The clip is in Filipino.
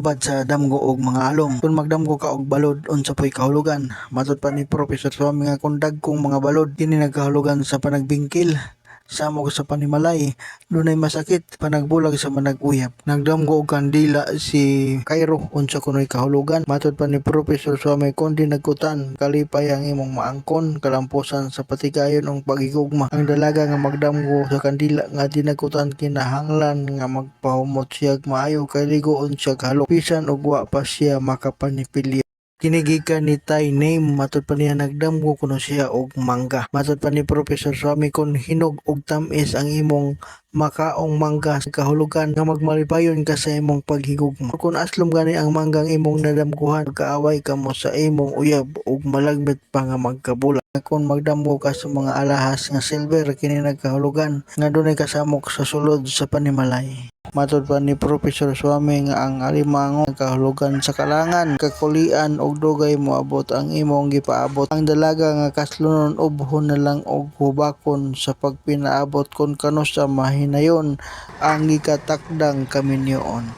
kubad sa damgo og mga alom. Kung magdamgo ka og balod unsa poy kahulugan. Matod pa ni Professor Swami nga kung dagkong mga balod kini nagkahulugan sa panagbingkil samog sa panimalay dunay masakit panagbulag sa manag-uyab. Nagdamgo og kandila si Cairo unsa kunoy kahulugan. Matod pa ni Professor Swami kundi nagkutan kalipay ang imong maangkon kalampusan sa patigayon og pagigugma. Ang dalaga nga magdamgo sa kandila nga dinagkutan kinahanglan nga magpahumot siya maayo kay ligoon siya kahalo. Bisan og wa pa siya makapanipilyo Kinigikan ni Tay name matod pa niya nagdamgo kuno siya og mangga. Matod pa ni Professor Swami kun hinog og tamis ang imong makaong mangga sa kahulugan nga magmalipayon ka sa imong paghigugma. Kung aslom gani ang manggang imong nadamguhan, kaaway ka mo sa imong uyab ug malagbit pa nga magkabulag. Kung magdamgo ka sa mga alahas nga silver kini nagkahulugan nga dunay kasamok sa sulod sa panimalay. Matod pa ni Professor Swami nga ang alimango kahulugan sa kalangan, kakulian og dugay moabot ang imong gipaabot. Ang dalaga nga kaslunon ubhon na lang og hubakon sa pagpinaabot kon kano sa mahinayon ang gikatakdang kaminyoon.